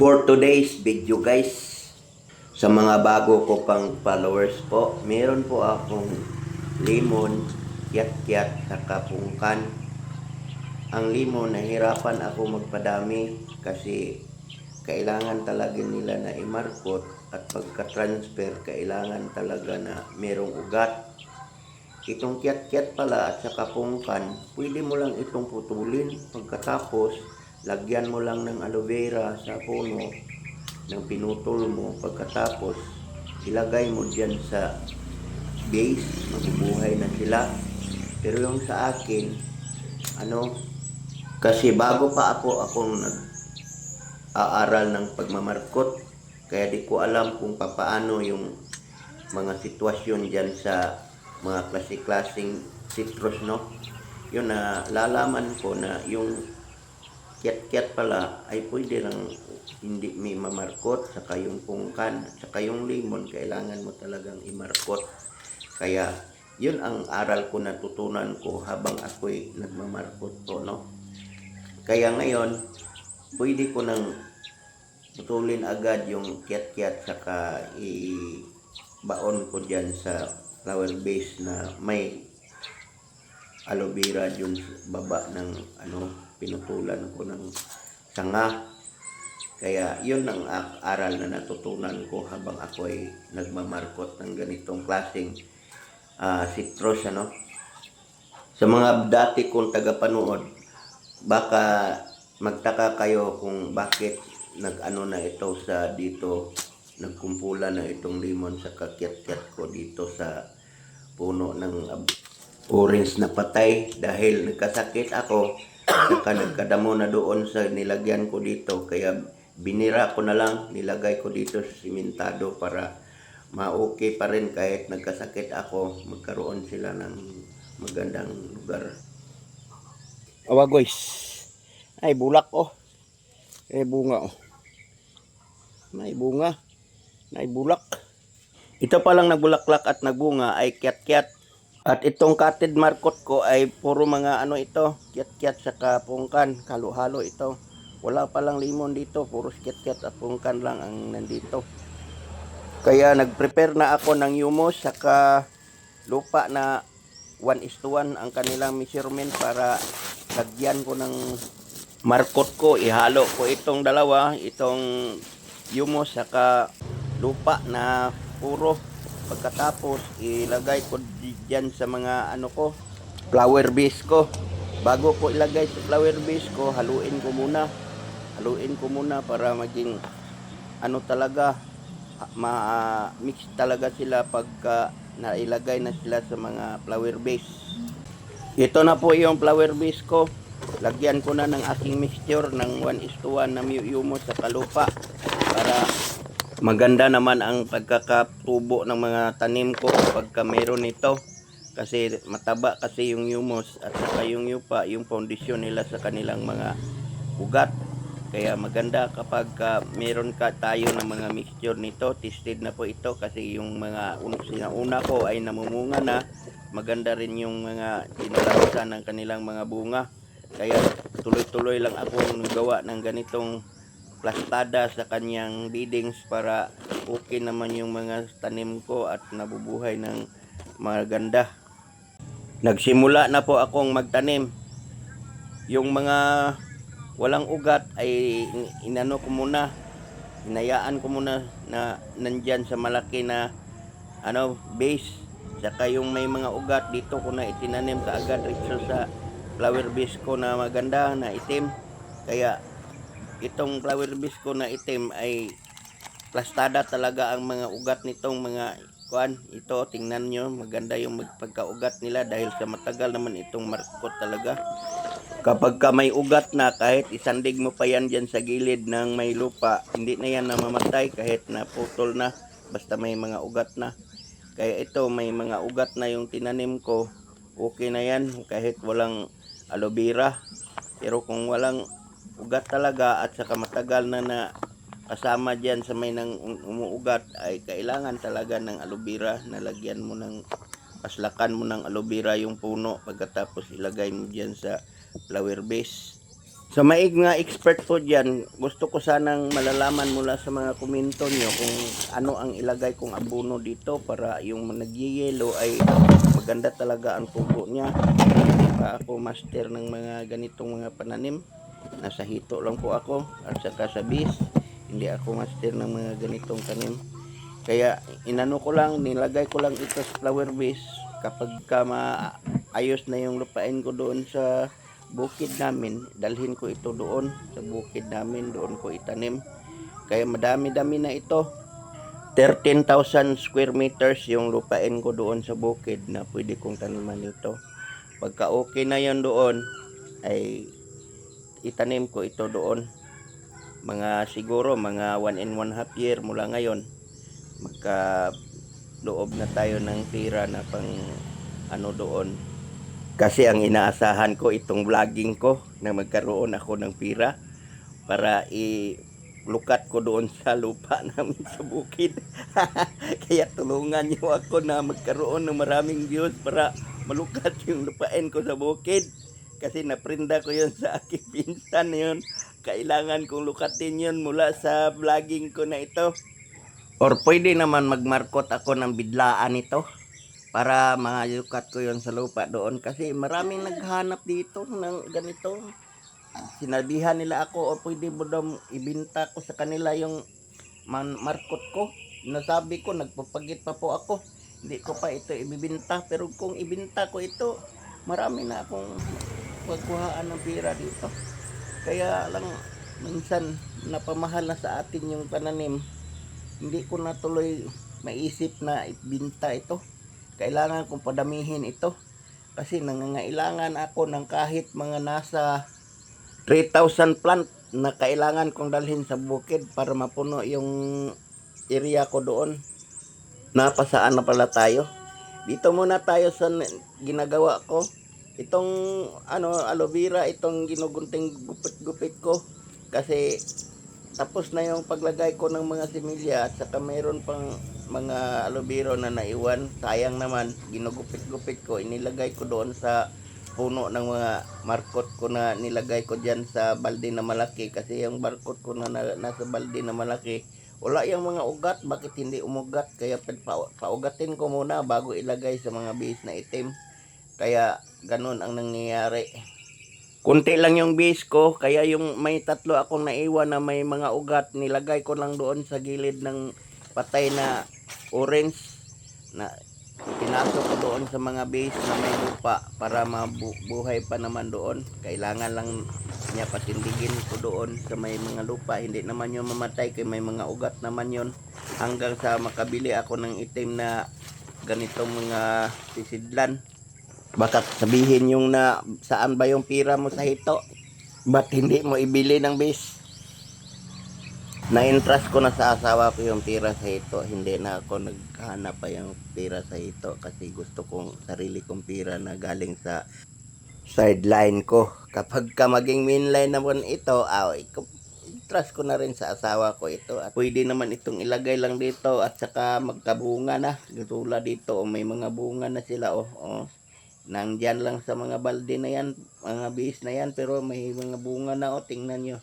For today's video guys, sa mga bago ko pang followers po, meron po akong lemon, kiat-kiat, saka pungkan. Ang lemon, nahirapan ako magpadami kasi kailangan talaga nila na imarkot at pagka-transfer, kailangan talaga na merong ugat. Itong kiat-kiat pala at saka pungkan, pwede mo lang itong putulin. Pagkatapos, lagyan mo lang ng aloe vera sa puno ng pinutol mo. Pagkatapos, ilagay mo dyan sa base, mabubuhay na sila. Pero yung sa akin, ano, kasi bago pa ako akong nag aaral ng pagmamarkot, kaya di ko alam kung papaano yung mga sitwasyon dyan sa mga klase-klaseng citrus, no? Yun na lalaman ko na yung kiat-kiat pala ay pwede lang hindi may mamarkot, saka yung pungkan, saka yung lemon, kailangan mo talagang imarkot. Kaya yun ang aral ko natutunan ko habang ako'y nagmamarkot po, no? Kaya ngayon, pwede ko nang putulin agad yung kiat-kiat saka i-baon ko dyan sa flower base na may aloe vera sa baba ng ano pinutulan ko ng sanga. Kaya yun ang aral na natutunan ko habang ako ay nagmamarkot ng ganitong klaseng ah, citrus ano. Sa mga dati kong tagapanood baka magtaka kayo kung bakit nag-ano na ito sa dito nagkumpula na itong lemon sa kakyat-kyat ko dito sa puno ng orange na patay dahil nagkasakit ako saka nagkadamo na doon sa nilagyan ko dito kaya binira ko na lang nilagay ko dito sa simentado para ma-okay pa rin kahit nagkasakit ako magkaroon sila ng magandang lugar Awa guys. Ay bulak oh. Eh bunga oh. May bunga. May bulak. Ito pa lang nagbulaklak at nagbunga ay kiat-kiat. At itong cutted markot ko ay puro mga ano ito, kiat-kiat sa pungkan, halo-halo ito. Wala pa lang limon dito, puro kiat-kiat at pungkan lang ang nandito. Kaya nag-prepare na ako ng humus saka lupa na 1 is to 1 ang kanilang measurement para lagyan ko ng markot ko, ihalo ko itong dalawa, itong humus saka lupa na puro. Pagkatapos ilagay ko di- dyan sa mga ano ko, flower base ko. Bago ko ilagay sa flower base ko, haluin ko muna. Haluin ko muna para maging ano talaga ma-mix talaga sila pagka nailagay na sila sa mga flower base. Ito na po yung flower base ko. Lagyan ko na ng aking mixture ng 1 is to 1 na humus sa kalupa para maganda naman ang pagkakatubo ng mga tanim ko pagka meron nito kasi mataba kasi yung humus at saka yung yupa, yung foundation nila sa kanilang mga ugat. Kaya maganda kapag ah, meron ka tayo ng mga mixture nito, tested na po ito kasi yung mga un- sinauna ko ay namumunga na. Maganda rin yung mga kinalabasan ng kanilang mga bunga. Kaya tuloy-tuloy lang ako nagawa ng ganitong plastada sa kanyang beadings para okay naman yung mga tanim ko at nabubuhay ng maganda. Nagsimula na po akong magtanim. Yung mga walang ugat ay in- inano ko muna hinayaan ko muna na nandyan sa malaki na ano base saka yung may mga ugat dito ko na itinanim kaagad dito sa flower base ko na maganda na itim kaya itong flower ko na itim ay plastada talaga ang mga ugat nitong mga kuan ito tingnan nyo maganda yung pagkaugat nila dahil sa matagal naman itong markot talaga Kapag ka may ugat na, kahit isandig mo pa yan dyan sa gilid ng may lupa, hindi na yan namamatay kahit naputol na, basta may mga ugat na. Kaya ito, may mga ugat na yung tinanim ko, okay na yan kahit walang aloe vera. Pero kung walang ugat talaga at saka matagal na na kasama dyan sa may nang umuugat ay kailangan talaga ng aloe vera na lagyan mo ng paslakan mo ng aloe vera yung puno pagkatapos ilagay mo dyan sa flower base Sa maig nga expert po dyan, gusto ko sanang malalaman mula sa mga komento nyo kung ano ang ilagay kong abono dito para yung nagyayelo ay maganda talaga ang tubo niya. Pa ako master ng mga ganitong mga pananim. Nasa hito lang po ako at saka sa bis. Hindi ako master ng mga ganitong tanim. Kaya inano ko lang, nilagay ko lang ito sa flower base kapag ka maayos na yung lupain ko doon sa bukid namin, dalhin ko ito doon sa bukid namin, doon ko itanim. Kaya madami-dami na ito. 13,000 square meters yung lupain ko doon sa bukid na pwede kong taniman ito. Pagka okay na yan doon, ay itanim ko ito doon. Mga siguro, mga 1 and 1 half year mula ngayon, magka loob na tayo ng tira na pang ano doon kasi ang inaasahan ko itong vlogging ko na magkaroon ako ng pira para i lukat ko doon sa lupa namin sa bukid. Kaya tulungan niyo ako na magkaroon ng maraming views para malukat yung lupain ko sa bukid. Kasi naprinda ko yun sa aking pinsan yun. Kailangan kong lukatin yun mula sa vlogging ko na ito. Or pwede naman magmarkot ako ng bidlaan ito para mayukat ko yon sa lupa doon. Kasi maraming naghanap dito ng ganito. Sinabihan nila ako o pwede mo daw ibinta ko sa kanila yung markot ko. Nasabi ko nagpapagit pa po ako. Hindi ko pa ito ibibinta. Pero kung ibinta ko ito marami na akong pagkuhaan ng pira dito kaya lang minsan napamahal na sa atin yung pananim hindi ko na tuloy maisip na ibinta ito kailangan kong padamihin ito kasi nangangailangan ako ng kahit mga nasa 3,000 plant na kailangan kong dalhin sa bukid para mapuno yung area ko doon. Napasaan na pala tayo. Dito muna tayo sa ginagawa ko. Itong ano aloe vera, itong ginugunting gupit-gupit ko. Kasi tapos na yung paglagay ko ng mga similya at saka mayroon pang mga aloe vera na naiwan. Sayang naman, ginugupit-gupit ko, inilagay ko doon sa puno ng mga markot ko na nilagay ko dyan sa balde na malaki. Kasi yung barkot ko na, na nasa balde na malaki wala yung mga ugat. Bakit hindi umugat? Kaya pa, pa- paugatin ko muna bago ilagay sa mga base na itim kaya ganun ang nangyayari Kunti lang yung base ko, kaya yung may tatlo akong naiwan na may mga ugat, nilagay ko lang doon sa gilid ng patay na orange na pinasok ko doon sa mga base na may lupa para mabuhay pa naman doon. Kailangan lang niya patindigin ko doon sa may mga lupa. Hindi naman yung mamatay kay may mga ugat naman yon hanggang sa makabili ako ng itim na ganitong mga sisidlan. Baka sabihin yung na saan ba yung pira mo sa hito? Ba't hindi mo ibili ng base? Na-entrust ko na sa asawa ko yung pira sa hito. Hindi na ako naghahanap pa yung pira sa hito kasi gusto kong sarili kong pira na galing sa sideline ko. Kapag ka maging mainline naman ito, ah, ikaw- trust ko na rin sa asawa ko ito at pwede naman itong ilagay lang dito at saka magkabunga na tulad dito oh, may mga bunga na sila oh, oh. Nandyan lang sa mga balde na yan mga base na yan pero may mga bunga na oh tingnan nyo